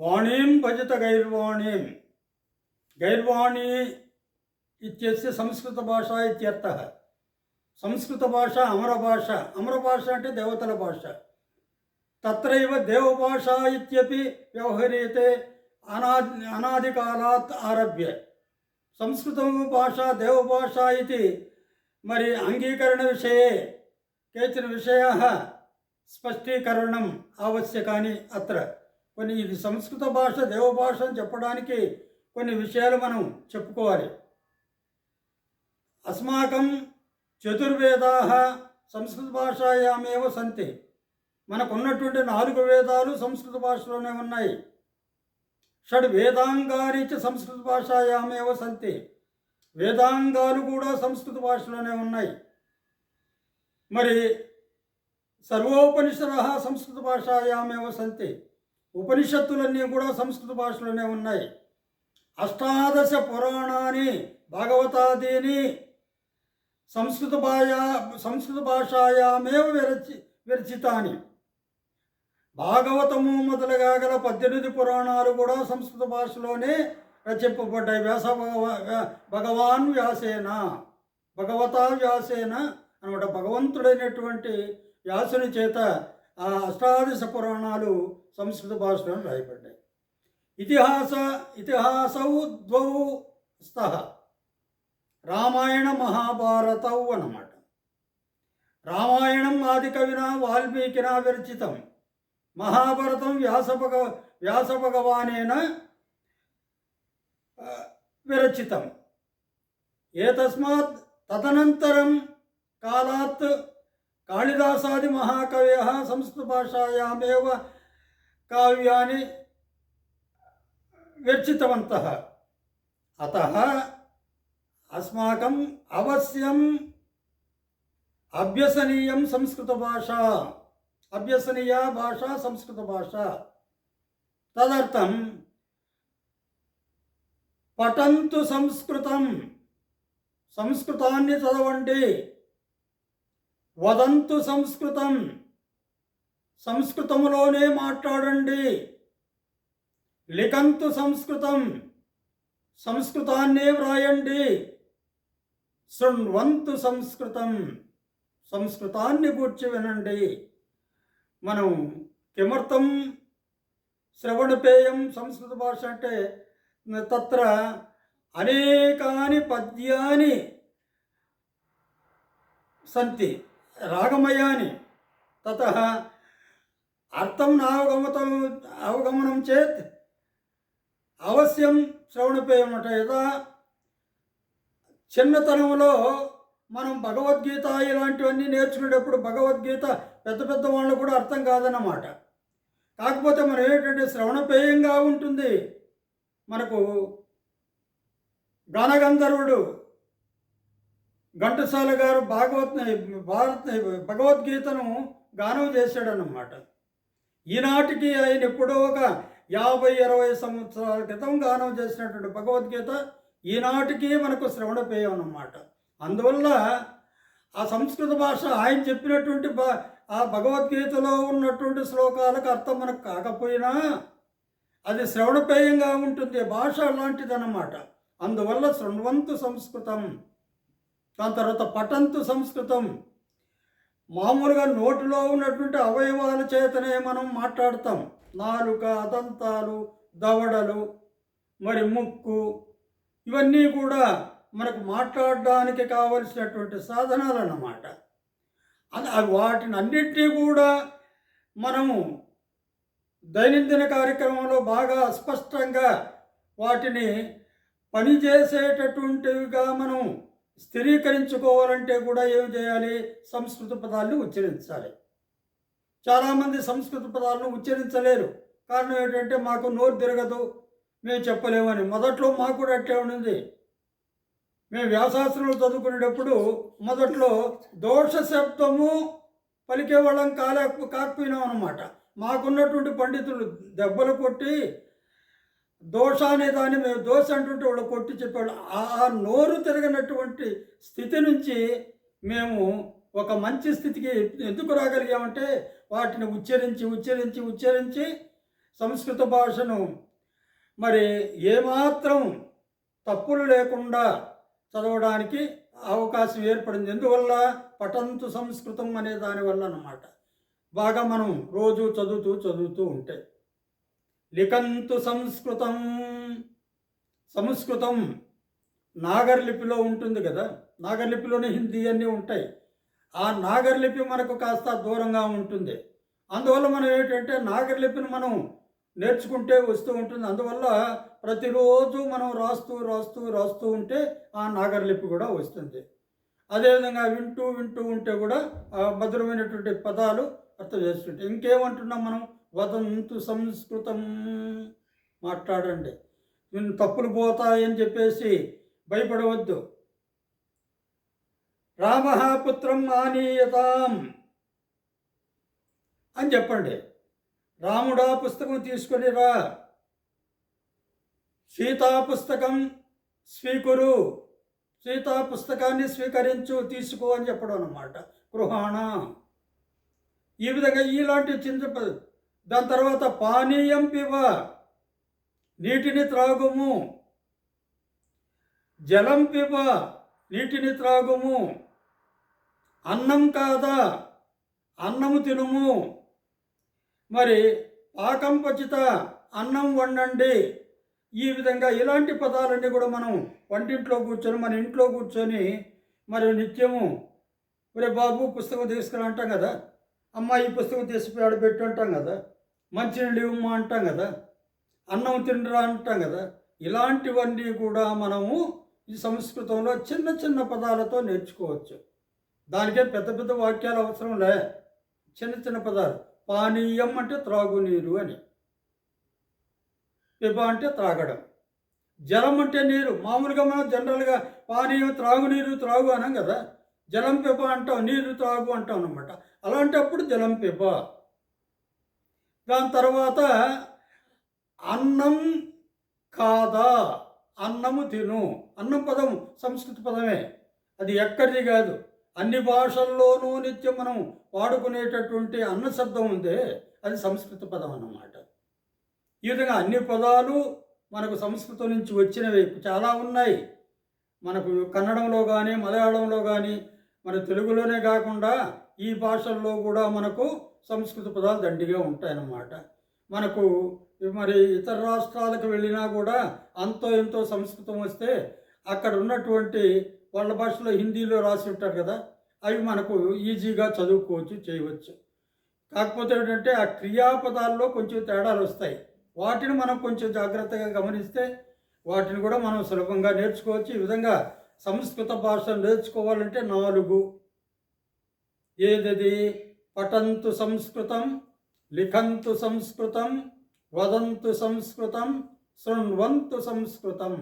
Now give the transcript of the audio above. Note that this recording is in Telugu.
వాణీం భజత గైర్వాణీం. గైర్వాణీ ఇత్యస్య సంస్కృత భాష ఇత్యర్థ. సంస్కృత భాష అమర భాష. అమర భాష అంటే దేవతల భాష. తత్రైవ దేవభాష ఇత్యపి వ్యవహరీతే అనాది అనాదికాలాత్ ఆరభ్య. సంస్కృతం భాష దేవభాష ఇది. మరి అంగీకరణ విషయే. కేచన విషయా స్పష్టీకరణం ఆవశ్యకాని అత్ర. కొన్ని ఇది సంస్కృత భాష దేవభాష అని చెప్పడానికి కొన్ని విషయాలు మనం చెప్పుకోవాలి. అస్మాకం చతుర్వేదా సంస్కృత భాషాయామేవ సంతి. మనకున్నటువంటి నాలుగు వేదాలు సంస్కృత భాషలోనే ఉన్నాయి. షడ్ వేదాంగాని చ సంస్కృత భాషాయామేవ సంతి. వేదాంగాలు కూడా సంస్కృత భాషలోనే ఉన్నాయి. మరి సర్వోపనిషద సంస్కృత భాషాయామేవ సంతి. ఉపనిషత్తులన్నీ కూడా సంస్కృత భాషలోనే ఉన్నాయి. అష్టాదశ పురాణాన్ని భాగవతాదీని సంస్కృత భాషా సంస్కృత భాషాయామేవ విరచి విరచితాని. భాగవతము మొదలుగా గల పద్దెనిమిది పురాణాలు కూడా సంస్కృత భాషలోనే రచింపబడ్డాయి. వ్యాస భగవాన్ వ్యాసేన భగవతా వ్యాసేన అనమాట భగవంతుడైనటువంటి వ్యాసుని చేత ఆ అష్టాదశ పురాణాలు సంస్కృత భాషలో రాయబడ్డాయి. ఇతిహాస ఇతిహాసౌ ద్వౌ స్తః. రామాయణ మహాభారతౌ అన్నమాట. రామాయణం ఆది కవిన వాల్మీకిన విరచితం. మహాభారతం వ్యాసభగ వ్యాసభగవానేన విరచితం. ఏతస్మాత్ తదనంతరం కాలాత్ కాళిదాసాది మహాకవయ సంస్కృతభాషాయామేవ కావ్యాన్ని విరచితవంతः అతः అస్మాకం అవశ్యం అభ్యసనీయం సంస్కృత భాష అభ్యసనీయ భాష సంస్కృత భాష తదర్థం పఠంతు సంస్కృతం సంస్కృతాన్ని చదవండి వదంతు సంస్కృతం సంస్కృతములోనే మాట్లాడండి. లిఖంతు సంస్కృతం. సంస్కృతాన్నే వ్రాయండి. శృణ్వంతు సంస్కృతం. సంస్కృతాన్ని గూర్చి వినండి. మనం కిమర్థం శ్రవణపేయం సంస్కృత భాష అంటే తత్ర అనేకాని పద్యాని సంతి రాగమయాని తత అర్థం నావగమతం అవగమనం చేత్ అవశ్యం శ్రవణపేయమట యథా చిన్నతనంలో మనం భగవద్గీత ఇలాంటివన్నీ నేర్చుకునేటప్పుడు భగవద్గీత పెద్ద పెద్ద వాళ్ళు కూడా అర్థం కాదన్నమాట. కాకపోతే మనం ఏంటంటే శ్రవణపేయంగా ఉంటుంది. మనకు గణగంధర్వుడు ఘంటసాల గారు భాగవత్ భారత్ భగవద్గీతను గానం చేశాడన్నమాట. ఈనాటికి ఆయన ఎప్పుడో ఒక యాభై ఇరవై సంవత్సరాల క్రితం గానం చేసినటువంటి భగవద్గీత ఈనాటికి మనకు శ్రవణపేయం అన్నమాట అందువల్ల ఆ సంస్కృత భాష ఆయన చెప్పినటువంటి ఆ భగవద్గీతలో ఉన్నటువంటి శ్లోకాలకు అర్థం మనకు కాకపోయినా అది శ్రవణపేయంగా ఉంటుంది. భాష అలాంటిదన్నమాట. అందువల్ల శృణ్వంతు సంస్కృతం దాని తర్వాత పఠంతు సంస్కృతం మామూలుగా నోటిలో ఉన్నటువంటి అవయవాల చేతనే మనం మాట్లాడతాం. నాలుక దంతాలు దవడలు మరి ముక్కు ఇవన్నీ కూడా మనకు మాట్లాడడానికి కావలసినటువంటి సాధనాలు అన్నమాట అది వాటిని అన్నిటినీ కూడా మనము దైనందిన కార్యక్రమంలో బాగా స్పష్టంగా వాటిని పనిచేసేటటువంటివిగా మనం స్థిరీకరించుకోవాలంటే కూడా ఏం చేయాలి? సంస్కృత పదాలను ఉచ్చరించాలి. చాలామంది సంస్కృత పదాలను ఉచ్చరించలేరు. కారణం ఏంటంటే మాకు నోరు తిరగదు. మేము చెప్పలేమని. మొదట్లో మాకు కూడా అట్లే ఉండింది. మేము వ్యాసాస్త్రంలో చదువుకునేటప్పుడు మొదట్లో దోష శబ్దము పలికేవాళ్ళం కాలే కాకపోయినాం అనమాట మాకున్నటువంటి పండితులు దెబ్బలు కొట్టి దోష అనే దాన్ని మేము దోష అంటుంటే వాళ్ళు కొట్టి చెప్పేవాళ్ళు. ఆ నోరు తిరగనటువంటి స్థితి నుంచి మేము ఒక మంచి స్థితికి ఎందుకు రాగలిగామంటే వాటిని ఉచ్చరించి ఉచ్చరించి ఉచ్చరించి సంస్కృత భాషను మరి ఏమాత్రం తప్పులు లేకుండా చదవడానికి అవకాశం ఏర్పడింది. ఎందువల్ల? పఠంతు సంస్కృతం అనే దానివల్ల అన్నమాట. బాగా మనం రోజు చదువుతూ చదువుతూ ఉంటే. లిఖంతు సంస్కృతం. సంస్కృతం నాగర్లిపిలో ఉంటుంది కదా? నాగర్లిపిలోనే హిందీ అన్నీ ఉంటాయి. ఆ నాగర్లిపి మనకు కాస్త దూరంగా ఉంటుంది. అందువల్ల మనం ఏంటంటే నాగర్లిపిని మనం నేర్చుకుంటే వస్తూ ఉంటుంది. అందువల్ల ప్రతిరోజు మనం రాస్తూ రాస్తూ రాస్తూ ఉంటే ఆ నాగర్లిపి కూడా వస్తుంది. అదేవిధంగా వింటూ వింటూ ఉంటే కూడా భద్రమైనటువంటి మధురమైనటువంటి పదాలు అర్థం చేస్తుంటాయి ఇంకేమంటున్నాం మనం? వదంతు సంస్కృతం. మాట్లాడండి. నేను తప్పులు పోతాయని చెప్పేసి భయపడవద్దు. రామహాపుత్రం ఆనీయతాం అని చెప్పండి. రాముడా పుస్తకం తీసుకొని రా. సీతా పుస్తకం స్వీకురు. సీతా పుస్తకాన్ని స్వీకరించు తీసుకో అని చెప్పడం అన్నమాట. గృహాణ. ఈ విధంగా ఇలాంటి చిన్న దాని తర్వాత పానీయం పివ నీటిని త్రాగుము. జలం పివ నీటిని త్రాగుము. అన్నం కాదా అన్నము తినుము. మరి పాకం పచిత అన్నం వండండి. ఈ విధంగా ఇలాంటి పదాలన్నీ కూడా మనం వంటింట్లో కూర్చొని మన ఇంట్లో కూర్చొని మరి నిత్యము. ఒరే బాబు పుస్తకం తీసుకురా అంటాం కదా. అమ్మ ఈ పుస్తకం తీసి పెట్టు అంటాం కదా. మంచినీళ్ళు ఇవ్వమా అంటాం కదా. అన్నం తినరా అంటాం కదా. ఇలాంటివన్నీ కూడా మనము ఈ సంస్కృతంలో చిన్న చిన్న పదాలతో నేర్చుకోవచ్చు. దానికే పెద్ద పెద్ద వాక్యాలు అవసరం లే. చిన్న చిన్న పదాలు. పానీయం అంటే త్రాగునీరు అని. పిబ అంటే త్రాగడం. జలం అంటే నీరు. మామూలుగా మనం జనరల్గా పానీయం త్రాగునీరు త్రాగు అనం కదా. జలం పిబ అంటాం నీరు త్రాగు అంటాం అనమాట అలాంటప్పుడు జలం పిబ. దాని తర్వాత అన్నం కాదా? అన్నము తిను. అన్నం పదం సంస్కృత పదమే. అది ఎక్కడిది కాదు. అన్ని భాషల్లోనూ నిత్యం మనం వాడుకునేటటువంటి అన్న శబ్దం ఉందే. అది సంస్కృత పదం అన్నమాట. ఈ విధంగా అన్ని పదాలు మనకు సంస్కృతం నుంచి వచ్చినవి. చాలా ఉన్నాయి. మనకు కన్నడంలో కానీ మలయాళంలో కానీ మన తెలుగులోనే కాకుండా ఈ భాషల్లో కూడా మనకు సంస్కృత పదాలు దండిగా ఉంటాయన్నమాట. మనకు మరి ఇతర రాష్ట్రాలకు వెళ్ళినా కూడా అంతో ఎంతో సంస్కృతం వస్తే అక్కడ ఉన్నటువంటి వాళ్ళ భాషలో హిందీలో రాసి ఉంటారు కదా అవి మనకు ఈజీగా చదువుకోవచ్చు చేయవచ్చు. కాకపోతే ఏంటంటే ఆ క్రియాపదాల్లో కొంచెం తేడాలు వస్తాయి. వాటిని మనం కొంచెం జాగ్రత్తగా గమనిస్తే వాటిని కూడా మనం సులభంగా నేర్చుకోవచ్చు. ఈ విధంగా సంస్కృత భాష నేర్చుకోవాలంటే నాలుగు. ఏదది? పఠంతు సంస్కృతం లిఖంతు సంస్కృతం వదంతు సంస్కృతం శృణ్వంతు సంస్కృతం